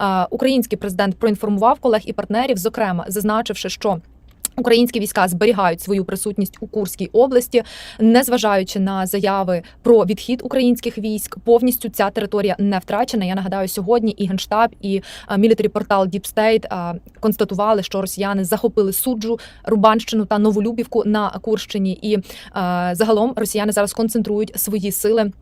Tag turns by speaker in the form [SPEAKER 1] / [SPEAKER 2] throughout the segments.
[SPEAKER 1] Е, Український президент проінформував колег і партнерів, зокрема зазначивши, що. Українські війська зберігають свою присутність у Курській області, незважаючи на заяви про відхід українських військ, повністю ця територія не втрачена. Я нагадаю, сьогодні і генштаб, і мілітарі портал Deep State констатували, що росіяни захопили суджу, Рубанщину та Новолюбівку на Курщині, і загалом росіяни зараз концентрують свої сили.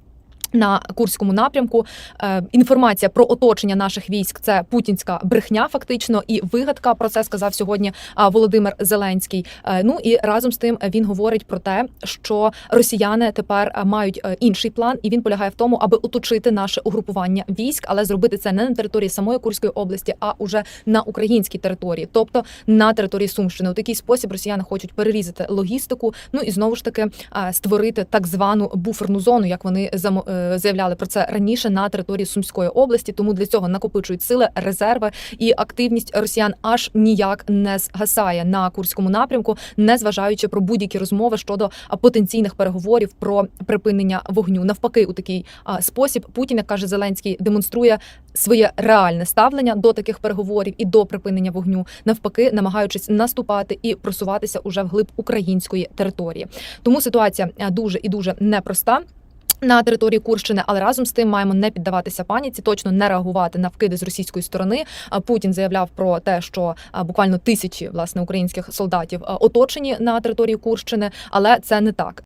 [SPEAKER 1] На курському напрямку е, інформація про оточення наших військ це путінська брехня, фактично, і вигадка. Про це сказав сьогодні Володимир Зеленський. Е, ну і разом з тим він говорить про те, що росіяни тепер е, мають е, інший план, і він полягає в тому, аби оточити наше угрупування військ, але зробити це не на території самої Курської області, а уже на українській території, тобто на території Сумщини. У такий спосіб росіяни хочуть перерізати логістику. Ну і знову ж таки е, створити так звану буферну зону, як вони замо- е, заявляли про це раніше на території Сумської області. Тому для цього накопичують сили, резерви і активність росіян аж ніяк не згасає на курському напрямку, не зважаючи про будь-які розмови щодо потенційних переговорів про припинення вогню. Навпаки, у такий спосіб Путін, як каже Зеленський, демонструє своє реальне ставлення до таких переговорів і до припинення вогню, навпаки, намагаючись наступати і просуватися уже вглиб української території. Тому ситуація дуже і дуже непроста. На території Курщини, але разом з тим маємо не піддаватися паніці, точно не реагувати на вкиди з російської сторони. Путін заявляв про те, що буквально тисячі власне українських солдатів оточені на території Курщини, але це не так.